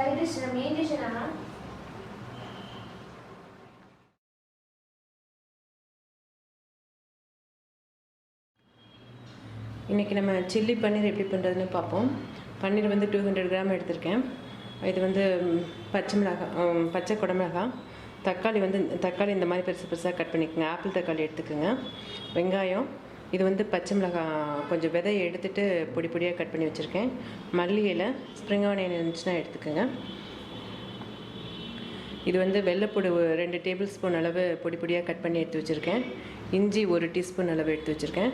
Dish main dish இன்றைக்கி நம்ம chilli பன்னீர் எப்படி பண்ணுறதுன்னு பார்ப்போம். பன்னீர் வந்து டூ ஹண்ட்ரட் கிராம் எடுத்திருக்கேன். இது வந்து பச்சை மிளகாய் பச்சை குடமிளகாய் தக்காளி வந்து தக்காளி இந்த மாதிரி பெருசு பெருசாக கட் பண்ணிக்கோங்க. ஆப்பிள் தக்காளி எடுத்துக்கோங்க. வெங்காயம் இது வந்து பச்சை மிளகாய் கொஞ்சம் விதை எடுத்துட்டு பொடி பொடியாக கட் பண்ணி வச்சுருக்கேன். மல்லி இலை ஸ்ப்ரிங் ஆனியன் இருந்துச்சுன்னா எடுத்துக்கோங்க. இது வந்து வெள்ளைப்பூடு ரெண்டு டேபிள் ஸ்பூன் அளவு பொடி பொடியாக கட் பண்ணி எடுத்து வச்சுருக்கேன். இஞ்சி ஒரு டீஸ்பூன் அளவு எடுத்து வச்சுருக்கேன்.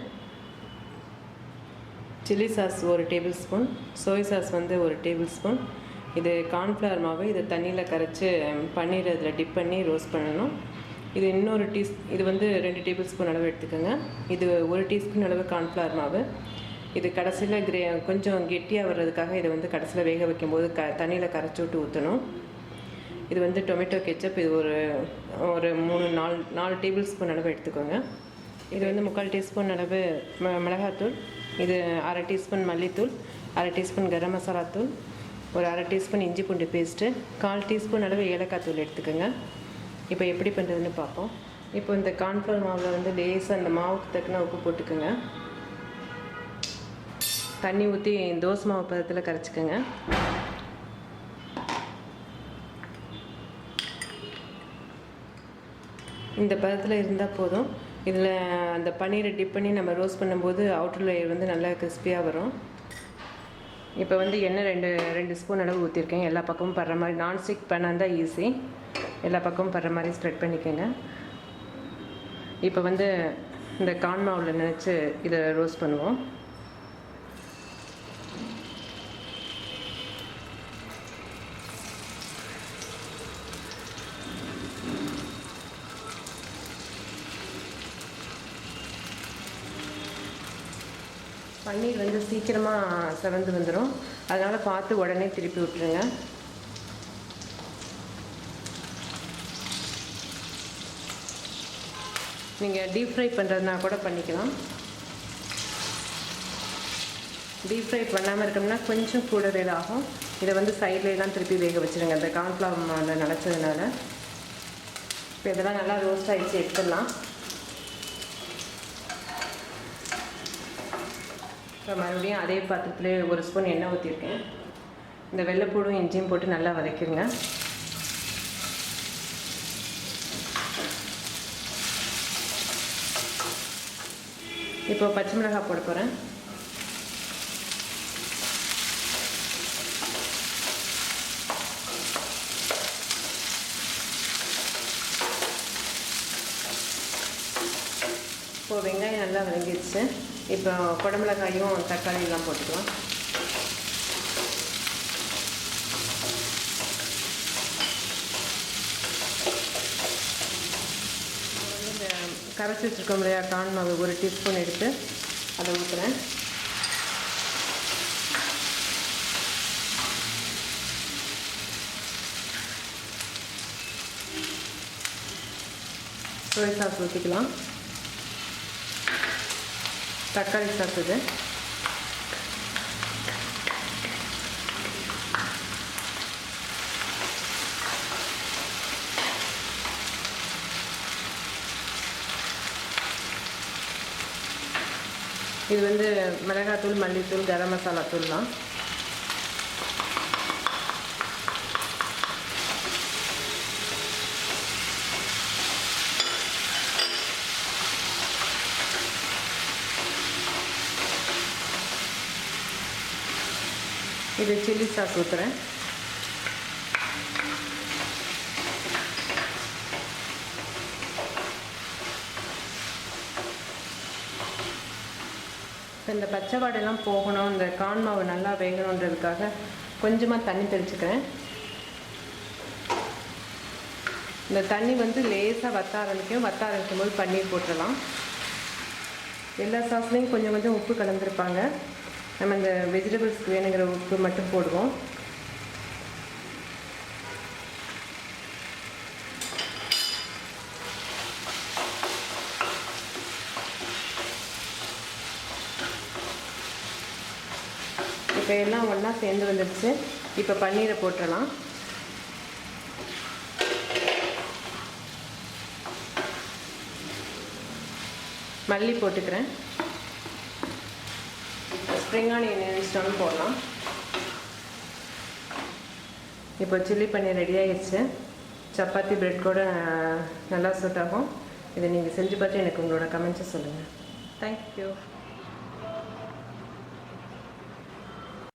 சில்லி சாஸ் ஒரு டேபிள் ஸ்பூன் சோய் சாஸ் வந்து ஒரு டேபிள் ஸ்பூன் இது கார்ன்ஃப்ளவர் மாவு இதை தண்ணியில் கரைச்சி பன்னீர் அதில் டிப் பண்ணி ரோஸ்ட் பண்ணணும். இது இன்னொரு டீஸ் இது வந்து ரெண்டு டேபிள் ஸ்பூன் அளவு எடுத்துக்கோங்க. இது ஒரு டீஸ்பூன் அளவு கார்ன்ஃப்ளவர் மாவு. இது கடைசியில் கிரே கொஞ்சம் கெட்டியாக வர்றதுக்காக இதை வந்து கடைசியில் வேக வைக்கும்போது க தண்ணியில் கரைச்சி விட்டு ஊற்றணும் இது வந்து டொமேட்டோ கெச்சப் இது ஒரு ஒரு மூணு நாலு நாலு டேபிள் ஸ்பூன் அளவு எடுத்துக்கோங்க. இது வந்து முக்கால் டீஸ்பூன் அளவு ம மிளகாத்தூள். இது அரை டீஸ்பூன் மல்லித்தூள் அரை டீஸ்பூன் கரம் மசாலா தூள் ஒரு அரை டீஸ்பூன் இஞ்சி பூண்டு பேஸ்ட்டு கால் டீஸ்பூன் அளவு ஏலக்காய் தூள் எடுத்துக்கோங்க. இப்போ எப்படி பண்ணுறதுன்னு பார்ப்போம். இப்போ இந்த கார்ன்ஃப்ளவர் மாவில் வந்து லேசாக அந்த மாவுக்கு தக்கின உப்பு போட்டுக்கோங்க. தண்ணி ஊற்றி தோசை மாவு பதத்தில் கரைச்சிக்கோங்க. இந்த பதத்தில் இருந்தால் போதும். இதில் அந்த பன்னீரை டிப் பண்ணி நம்ம ரோஸ்ட் பண்ணும்போது அவுட்டர் லேயர் வந்து நல்லா கிறிஸ்பியாக வரும். இப்போ வந்து எண்ணெய் ரெண்டு ரெண்டு ஸ்பூன் அளவு ஊற்றிருக்கேன் எல்லா பக்கமும் படுற மாதிரி நான்ஸ்டிக் பேனாக இருந்தால் ஈஸி எல்லா பக்கமும் படுற மாதிரி ஸ்ப்ரெட் பண்ணிக்கோங்க. இப்போ வந்து இந்த கான் மாவில் நினச்சி இதை ரோஸ்ட் பண்ணுவோம். பன்னீர் வந்து சீக்கிரமாக சிறந்து வந்துடும் அதனால் பார்த்து உடனே திருப்பி விட்டுருங்க. நீங்கள் டீப் ஃப்ரை பண்ணுறதுனா கூட பண்ணிக்கலாம். டீப் ஃப்ரை பண்ணாமல் இருக்கணும்னா கொஞ்சம் கூட வேலை ஆகும். இதை வந்து சைட்லேலாம் திருப்பி வேக வச்சுருங்க. அந்த கார்ன்ஃப்ளவர் மாவில் நினச்சதுனால. இப்போ இதெல்லாம் நல்லா ரோஸ்ட் ஆகிடுச்சு எடுத்துடலாம். இப்போ மறுபடியும் அதே பாத்திரத்துலேயே ஒரு ஸ்பூன் எண்ணெய் ஊற்றிருக்கேன் இந்த வெள்ளைப்பூடும் இஞ்சியும் போட்டு நல்லா வதக்கிடுங்க இப்போ பச்சை மிளகாய் போட போகிறேன் இப்போ வெங்காயம் நல்லா வதங்கிடுச்சு. இப்போ குடமிளகாயும் தக்காளியெல்லாம் போட்டுக்கலாம் இப்போ வந்து இந்த கரைச்சி வச்சுருக்கோம் இல்லையா? கான் மாவு ஒரு டீஸ்பூன் எடுத்து அதை ஊற்றுறேன் சோயா சாஸ் ஊற்றிக்கலாம் தக்காளி சாஸ் இது. இது வந்து மிளகாத்தூள் மல்லித்தூள் கரம் மசாலா தூள் தான் இது சில்லி சாஸ் ஊற்றுறேன் இப்போ இந்த பச்சை வாடெல்லாம் போகணும் இந்த கான் மாவு நல்லா வேகணுன்றதுக்காக கொஞ்சமாக தண்ணி தெளிச்சுக்கிறேன். இந்த தண்ணி வந்து லேசாக வத்த ஆரம்பிக்கும். வத்த ஆரம்பிக்கும் போது பன்னீர் போட்டுடலாம். எல்லா சாஸ்லேயும் கொஞ்சம் கொஞ்சம் உப்பு கலந்துருப்பாங்க. நம்ம இந்த வெஜிடபிள்ஸ்க்கு வேணுங்கிற உப்பு மட்டும் போடுவோம். இப்போ எல்லாம் ஒன்றா சேர்ந்து வந்துடுச்சு. இப்போ பன்னீரை போட்டுடலாம் மல்லி போட்டுக்கிறேன். ஸ்ப்ரிங் ஆனியன் நினைச்சிட்டாலும் போடலாம். இப்போ சில்லி பன்னீர் ரெடி ஆகிடுச்சு சப்பாத்தி பிரெட் கூட நல்லா சூட் ஆகும். இதை நீங்கள் செஞ்சு பார்த்து எனக்கு உங்களோட கமெண்ட்ஸை சொல்லுங்கள் தேங்க்யூ